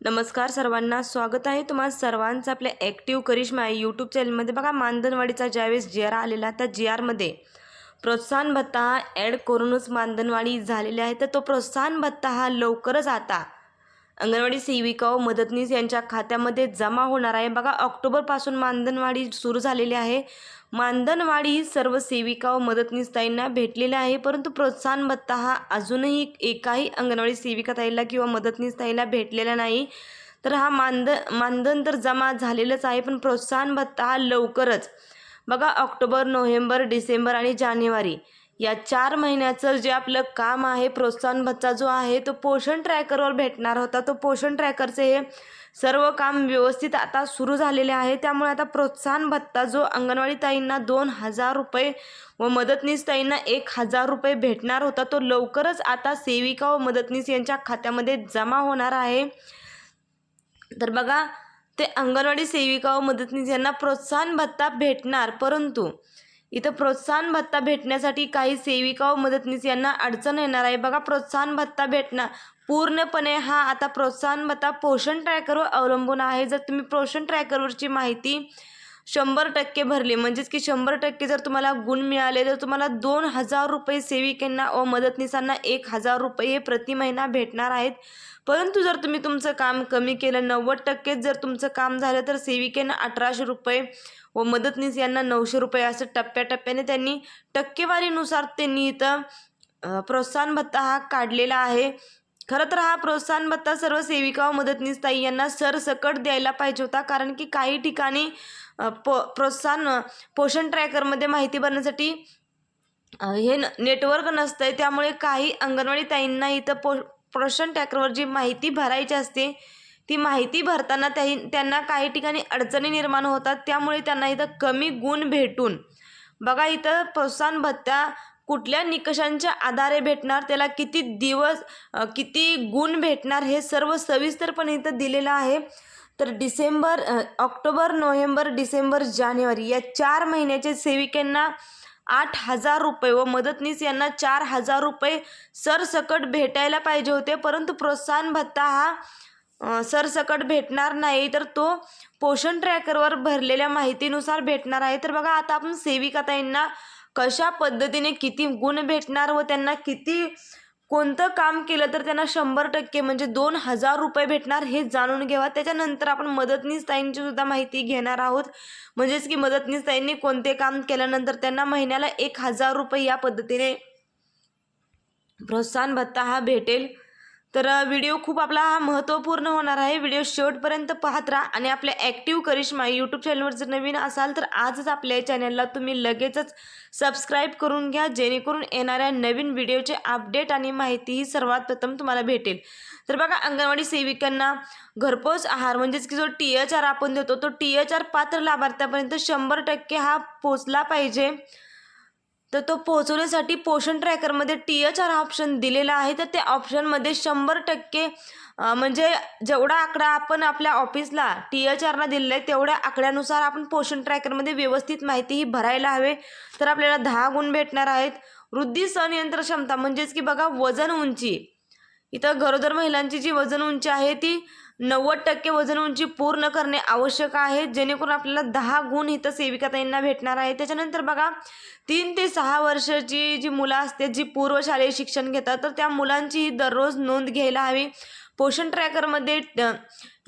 नमस्कार सर्वांना स्वागत आहे तुम्हाला सर्वांचं आपल्या ॲक्टिव्ह करिश्मा यूट्यूब चॅनलमध्ये बघा मानधनवाडीचा ज्यावेळेस जी आर आलेला त्या जी आरमध्ये प्रोत्साहन भत्ता हा ॲड करूनच मानधनवाडी झालेली आहे. तर तो प्रोत्साहन भत्ता हा लवकरच आता अंगणवाडी सेविका व मदतनीस यांच्या खात्यामध्ये जमा होणार आहे. बघा ऑक्टोबरपासून मानधनवाडी सुरू झालेली आहे. मानधनवाडी सर्व सेविका व मदतनीसताईंना भेटलेली आहे परंतु प्रोत्साहन भत्ता हा अजूनही एकाही अंगणवाडी सेविका ताईला किंवा मदतनीसताईला भेटलेला नाही. तर हा मानधन मानधन तर जमा झालेलंच आहे पण प्रोत्साहन भत्ता हा लवकरच. बघा ऑक्टोबर नोव्हेंबर डिसेंबर आणि जानेवारी. या चार महिन्याचं जे आपलं काम आहे प्रोत्साहन भत्ता जो आहे तो पोषण ट्रॅकरवर भेटणार होता. तो पोषण ट्रॅकरचे हे सर्व काम व्यवस्थित आता सुरू झालेले आहे. त्यामुळे आता प्रोत्साहन भत्ता जो अंगणवाडी ताईंना दोन हजार रुपये व मदतनीस ताईंना एक हजार रुपये भेटणार होता तो लवकरच आता सेविका व मदतनीस यांच्या खात्यामध्ये जमा होणार आहे. तर बघा ते अंगणवाडी सेविका व मदतनीस यांना प्रोत्साहन भत्ता भेटणार परंतु इथं प्रोत्साहन भत्ता भेटण्यासाठी काही सेविका व मदतनीस यांना अडचण येणार आहे. बघा प्रोत्साहन भत्ता भेटणार पूर्णपणे हा आता प्रोत्साहन भत्ता पोषण ट्रॅकरवर अवलंबून आहे. जर तुम्ही पोषण ट्रॅकरवरची माहिती शंभर टक्के भरले. म्हणजेच की शंभर टक्के जर तुम्हाला गुण मिळाले तर तुम्हाला दोन हजार रुपये सेविकांना व मदतनीसांना एक हजार रुपये हे प्रति महिना भेटणार आहेत. परंतु जर तुम्ही तुमचं काम कमी केलं नव्वद टक्केच जर तुमचं काम झालं तर सेविकेनं अठराशे रुपये व मदतनीस यांना नऊशे रुपये असं टप्प्याटप्प्याने त्यांनी टक्केवारीनुसार त्यांनी इथं प्रोत्साहन भत्ता हा काढलेला आहे. खरं तर हा प्रोत्साहन भत्ता सर्व सेविका व मदतनीस ताई यांना सरसकट द्यायला पाहिजे होता. कारण की काही ठिकाणी पो प्रोत्साहन पोषण ट्रॅकरमध्ये माहिती भरण्यासाठी हे न नेटवर्क नसतं आहे त्यामुळे काही अंगणवाडी ताईंना इथं पो पोषण ट्रॅकरवर जी माहिती भरायची असते ती माहिती भरताना त्याही त्यांना काही ठिकाणी अडचणी निर्माण होतात. त्यामुळे त्यांना इथं कमी गुण भेटून. बघा इथं प्रोत्साहन भत्ता कुठल्या निकषांच्या आधारे भेटणार त्याला किती दिवस किती गुण भेटणार हे सर्व सविस्तरपणे इथं दिलेलं आहे. तर डिसेंबर ऑक्टोबर नोव्हेंबर डिसेंबर जानेवारी या चार महिन्याच्या सेविकांना आठ हजार रुपये व मदतनीस यांना चार हजार रुपये सरसकट भेटायला पाहिजे होते. परंतु प्रोत्साहन भत्ता हा सरसकट भेटणार नाही. तर तो पोषण ट्रॅकरवर भरलेल्या माहितीनुसार भेटणार आहे. तर बघा आता आपण सेविकाताईंना कशा पद्धतीने किती गुण भेटणार व त्यांना किती कोणतं काम केलं तर त्यांना शंभर टक्के म्हणजे दोन हजार रुपये भेटणार हे जाणून घ्यावा. त्याच्यानंतर आपण मदतनीस ताईंची सुद्धा माहिती घेणार आहोत. म्हणजेच की मदतनीस ताईंनी कोणते काम केल्यानंतर त्यांना महिन्याला एक हजार रुपये या पद्धतीने प्रोत्साहन भत्ता हा भेटेल. तर व्हिडिओ खूप आपला हा महत्त्वपूर्ण होणार आहे. व्हिडिओ शेवटपर्यंत पाहत राहा आणि आपल्या ॲक्टिव्ह करिश्मा यूट्यूब चॅनलवर जर नवीन असाल तर आजच आपल्या चॅनलला तुम्ही लगेचच सबस्क्राईब करून घ्या जेणेकरून येणाऱ्या नवीन व्हिडिओचे अपडेट आणि माहिती ही सर्वात प्रथम तुम्हाला भेटेल. तर बघा अंगणवाडी सेविकांना घरपोच आहार म्हणजेच की जो टी एच आर आपण देतो तो टी एच आर पात्र लाभार्थ्यापर्यंत शंभर टक्के हा पोचला पाहिजे. तर तो पोहोचवण्यासाठी पोषण ट्रॅकरमध्ये टी एच आर ऑप्शन दिलेला आहे. तर त्या ऑप्शनमध्ये शंभर टक्के म्हणजे जेवढा आकडा आपण आपल्या ऑफिसला टी एच आरला दिलेला आहे तेवढ्या आकड्यानुसार आपण पोषण ट्रॅकरमध्ये व्यवस्थित माहिती ही भरायला हवे. तर आपल्याला दहा गुण भेटणार आहेत. वृद्धी संयंत्र क्षमता म्हणजेच की बघा वजन उंची. इथं गरोदर महिलांची जी वजन उंची आहे ती नव्वद टक्के वजन उंची पूर्ण करणे आवश्यक आहे. जेणेकरून आपल्याला दहा गुण इथं सेविकाताईंना भेटणार आहे. त्याच्यानंतर बघा तीन ते सहा वर्षाची जी मुलं असते जी पूर्वशालेय शिक्षण घेतात तर त्या मुलांची दररोज नोंद घ्यायला हवी. पोषण ट्रॅकरमध्ये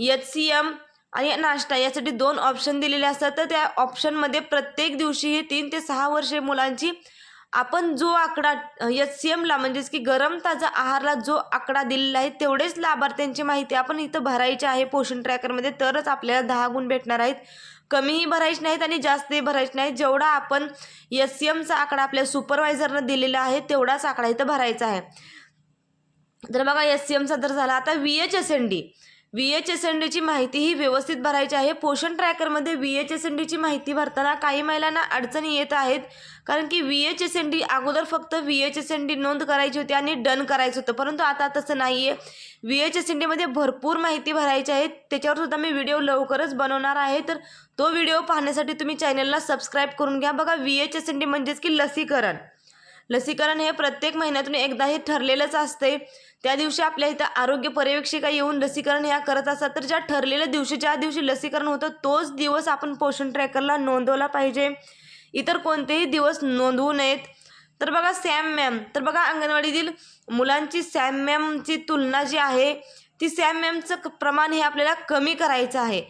एच सी एम आणि नाश्ता यासाठी दोन ऑप्शन दिलेले असतात. तर त्या ऑप्शनमध्ये प्रत्येक दिवशी ही तीन ते सहा वर्षे मुलांची आपण जो आकडा एच सी एमला म्हणजेच की गरम ताजा आहारला जो आकडा दिलेला आहे तेवढेच लाभार्थ्यांची माहिती आपण इथं भरायची आहे पोषण ट्रॅकरमध्ये तरच आपल्याला दहा गुण भेटणार आहेत. कमीही भरायचे नाहीत आणि जास्तही भरायचे नाहीत. जेवढा आपण एस सी एमचा आकडा आपल्या सुपरवायझरनं दिलेला आहे तेवढाच आकडा इथं भरायचा आहे. तर बघा एस सी एमचा तर झाला आता V H S N D V H S N डीची माहिती ही व्यवस्थित भरायची आहे. पोषण ट्रॅकरमध्ये व्ही एच एस एन डीची माहिती भरताना काही महिलांना अडचणी येत आहेत. कारण की V H S N D अगोदर फक्त V H S N D नोंद करायची होती आणि डन करायचं होतं. परंतु आता तसं नाही आहे व्ही एच एस एन डीमध्ये भरपूर माहिती भरायची आहे. त्याच्यावर सुद्धा मी व्हिडिओ लवकरच बनवणार आहे. तर तो व्हिडिओ पाहण्यासाठी तुम्ही चॅनलला सबस्क्राईब करून घ्या. बघा V H S N D म्हणजेच की लसीकरण. लसीकरण हे प्रत्येक महिन्यातून एकदा हे ठरलेलंच असते. त्या दिवशी आपल्या इथं आरोग्य पर्यवेक्षिका येऊन लसीकरण ह्या करत असतात. तर ज्या ठरलेल्या दिवशी ज्या दिवशी लसीकरण होतं तोच दिवस आपण पोषण ट्रॅकरला नोंदवला पाहिजे. इतर कोणतेही दिवस नोंदवू नयेत. तर बघा सॅम मॅम तर बघा अंगणवाडीतील मुलांची सॅम मॅमची तुलना जी आहे ती सॅम मॅमचं क- प्रमाण हे आपल्याला कमी करायचं आहे.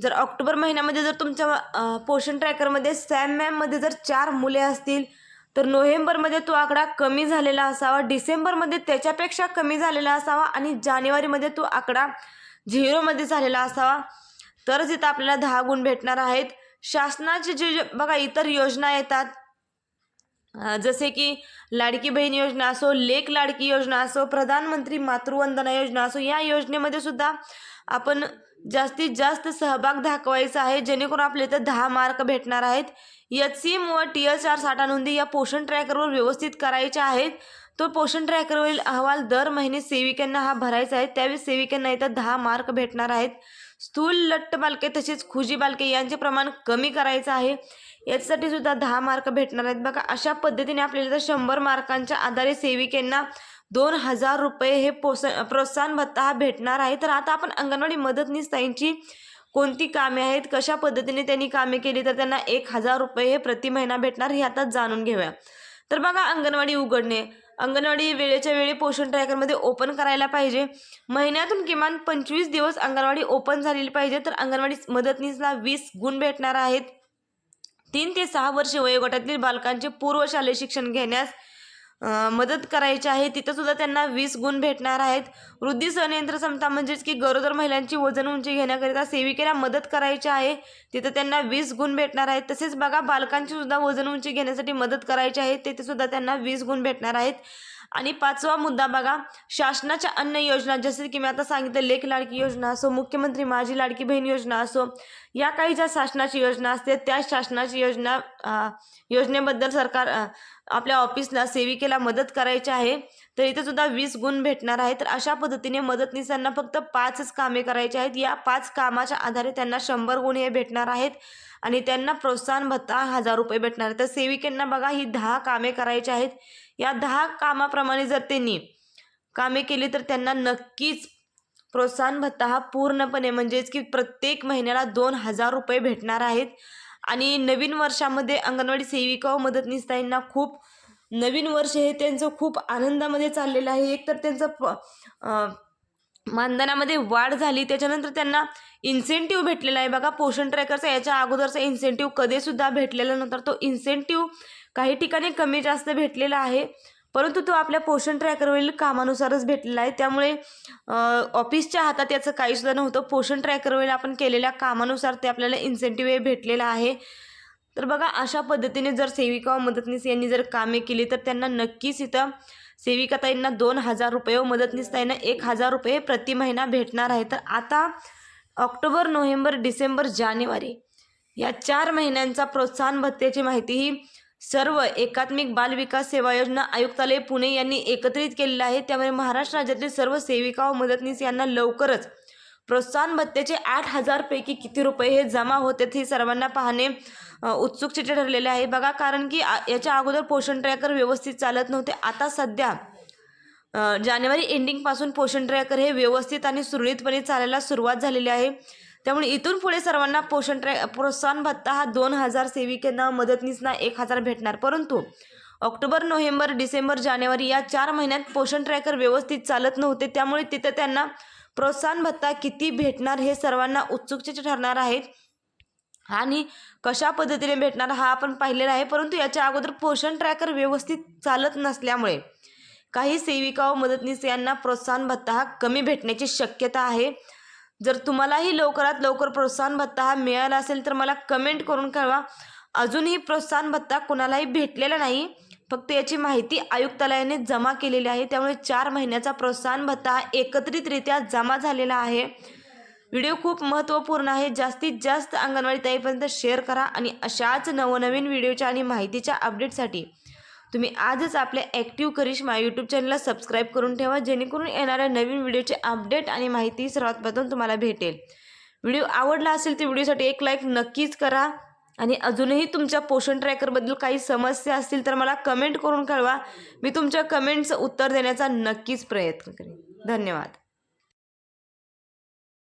जर ऑक्टोबर महिन्यामध्ये जर तुमच्या पोषण ट्रॅकरमध्ये सॅम मॅममध्ये जर चार मुले असतील तर नोव्हेंबरमध्ये तो आकडा कमी झालेला असावा डिसेंबरमध्ये त्याच्यापेक्षा कमी झालेला असावा आणि जानेवारीमध्ये तो आकडा झिरोमध्ये झालेला असावा. तरच इथं आपल्याला दहा गुण भेटणार आहेत. शासनाचे जे जे- बघा इतर योजना येतात. जसे की लाडकी बहीण योजना असो लेक लाडकी योजना असो प्रधानमंत्री मातृवंदना योजना असो या योजनेमध्ये सुद्धा आपण जास्तीत जास्त सहभाग दाखवायचा आहे जेणेकरून आपल्या इथं दहा मार्क भेटणार आहेत. एच सी एम व टी एच आर साठा नोंदी या पोषण ट्रॅकरवर व्यवस्थित करायच्या आहेत. तो पोषण ट्रॅकरवरील अहवाल दर महिने सेविकांना हा भरायचा आहे. त्यावेळी सेविकांना इथं दहा मार्क भेटणार आहेत. स्थूल लट्ट बालके तसेच खुजी बालके यांचे प्रमाण कमी करायचं आहे. याच्यासाठी सुद्धा दहा मार्क भेटणार आहेत. बघा अशा पद्धतीने आपल्याला तर शंभर मार्कांच्या आधारे सेविकांना दोन हजार रुपये हे पोस प्रोत्साहन भत्ता हा भेटणार आहे. तर आता आपण अंगणवाडी मदतनीस ताईंची कोणती कामे आहेत? कशा पद्धतीने त्यांनी कामे केली? तर त्यांना एक हजार रुपये हे प्रति महिना भेटणार हे आता जाणून घेऊया. तर बघा अंगणवाडी उघडणे. अंगणवाडी वेळेच्या वेळी पोषण ट्रॅकरमध्ये ओपन करायला पाहिजे. महिन्यातून किमान पंचवीस दिवस अंगणवाडी ओपन झालेली पाहिजे. तर अंगणवाडी मदतनीसला वीस गुण भेटणार आहेत. तीन ते सहा वर्ष वयोगटातील बालकांचे पूर्व शालेय शिक्षण घेण्यास मदत करायची आहे. तिथं सुद्धा त्यांना वीस गुण भेटणार आहेत. वृद्धी सहनियंत्र क्षमता म्हणजेच की गरोदर महिलांची वजन उंची घेण्याकरिता सेविकेला मदत करायची आहे. तिथं त्यांना वीस गुण भेटणार आहेत. तसेच बघा बालकांची सुद्धा वजन उंची घेण्यासाठी मदत करायची आहे. तिथे सुद्धा त्यांना वीस गुण भेटणार आहेत. आणि पाचवा मुद्दा बघा शासनाच्या अन्य योजना जसे की मी आता सांगितलं लेख लाडकी योजना असो मुख्यमंत्री माझी लाडकी बहीण योजना असो या काही ज्या शासनाची योजना असते त्या शासनाची योजना योजनेबद्दल सरकार आपल्या ऑफिसला सेविकेला मदत करायची आहे तर इथे सुद्धा वीस गुण भेटणार आहे तर अशा पद्धतीने मदतनीसांना फक्त पाचच कामे करायची आहेत. या पाच कामाच्या आधारे त्यांना शंभर गुण हे भेटणार आहेत आणि त्यांना प्रोत्साहन भत्ता हजार रुपये भेटणार तर सेविकेंना बघा ही दहा कामे करायची आहेत. या दहा कामाप्रमाणे जर त्यांनी कामे केली तर त्यांना नक्कीच प्रोत्साहन भत्ता हा पूर्णपणे म्हणजेच की प्रत्येक महिन्याला दोन हजार रुपये भेटणार आहेत. आणि नवीन वर्षामध्ये अंगणवाडी सेविका व मदतनीसताईंना खूप नवीन वर्ष हे त्यांचं खूप आनंदामध्ये चाललेलं आहे. एक तर त्यांचं प मानधनामध्ये वाढ झाली त्याच्यानंतर त्यांना इन्सेंटिव्ह भेटलेला आहे. बघा पोषण ट्रॅकरचा याच्या अगोदरचा इन्सेंटिव्ह कधीसुद्धा भेटलेला नंतर तो इन्सेंटिव्ह काही ठिकाणी कमी जास्त भेटलेला आहे. परंतु तो आपल्या पोषण ट्रॅकरवरील कामानुसारच भेटलेला आहे. त्यामुळे ऑफिसच्या हातात याचं काहीसुद्धा नव्हतं. पोषण ट्रॅकरवरील आपण केलेल्या कामानुसार ते आपल्याला इन्सेंटिव्ह भेटलेला भेटलेलं आहे. तर बघा अशा पद्धतीने जर सेविका व मदतनीस यांनी जर कामे केली तर त्यांना नक्कीच इथं सेविकाताईंना दोन हजार रुपये व मदतनीसताईंना एक हजार रुपये प्रति महिना भेटणार आहे. तर आता ऑक्टोबर नोव्हेंबर डिसेंबर जानेवारी या चार महिन्यांचा प्रोत्साहन भत्त्याची माहिती ही सर्व एकात्मिक बाल विकास सेवा योजना आयुक्तालय पुणे यांनी एकत्रित केलेलं आहे त्यामुळे महाराष्ट्र राज्यातील सर्व सेविका व मदतनीस यांना लवकरच प्रोत्साहन भत्त्याचे आठ हजारपैकी किती रुपये हे जमा होते हे सर्वांना पाहणे उत्सुकतेचे ठरलेले आहे बघा कारण की याच्या अगोदर पोषण ट्रॅकर व्यवस्थित चालत नव्हते. आता सध्या जानेवारी एंडिंगपासून पोषण ट्रॅकर हे व्यवस्थित आणि सुरळीतपणे चालायला सुरुवात झालेली आहे. त्यामुळे इथून पुढे सर्वांना पोषण ट्रॅ प्रोत्साहन भत्ता हा दोन हजार सेविकांना मदतनीसना एक हजार भेटणार. परंतु ऑक्टोबर नोव्हेंबर डिसेंबर जानेवारी या चार महिन्यात पोषण ट्रॅकर व्यवस्थित चालत नव्हते. त्यामुळे तिथं त्यांना प्रोत्साहन भत्ता किती भेटणार हे सर्वांना उत्सुकतेचे ठरणार आहे आणि कशा पद्धतीने भेटणार हा आपण पाहिलेला आहे. परंतु याच्या अगोदर पोषण ट्रॅकर व्यवस्थित चालत नसल्यामुळे काही सेविका व मदतनीस यांना प्रोत्साहन भत्ता हा कमी भेटण्याची शक्यता आहे. जर तुम्हालाही लवकरात लवकर प्रोत्साहन भत्ता हा मिळाला असेल तर मला कमेंट करून कळवा. अजूनही प्रोत्साहन भत्ता कोणालाही भेटलेला नाही. फक्त याची माहिती आयुक्तालयाने जमा केलेली आहे. त्यामुळे चार महिन्याचा प्रोत्साहन भत्ता हा एकत्रितरित्या जमा झालेला आहे. व्हिडिओ खूप महत्त्वपूर्ण आहे. जास्तीत जास्त अंगणवाडी ताईपर्यंत शेअर करा आणि अशाच नवनवीन व्हिडिओच्या आणि माहितीच्या अपडेटसाठी तुम्ही आजच आपल्या ॲक्टिव्ह करिश्मा यूट्यूब चॅनलला सबस्क्राईब करून ठेवा जेणेकरून येणाऱ्या नवीन व्हिडिओचे अपडेट आणि माहिती सर्वात प्रथम तुम्हाला भेटेल. व्हिडिओ आवडला असेल तर व्हिडिओसाठी एक लाईक नक्कीच करा. आणि अजूनही तुमच्या पोषण ट्रॅकरबद्दल काही समस्या असतील तर मला कमेंट करून कळवा. मी तुमच्या कमेंटचं उत्तर देण्याचा नक्कीच प्रयत्न करेन. धन्यवाद.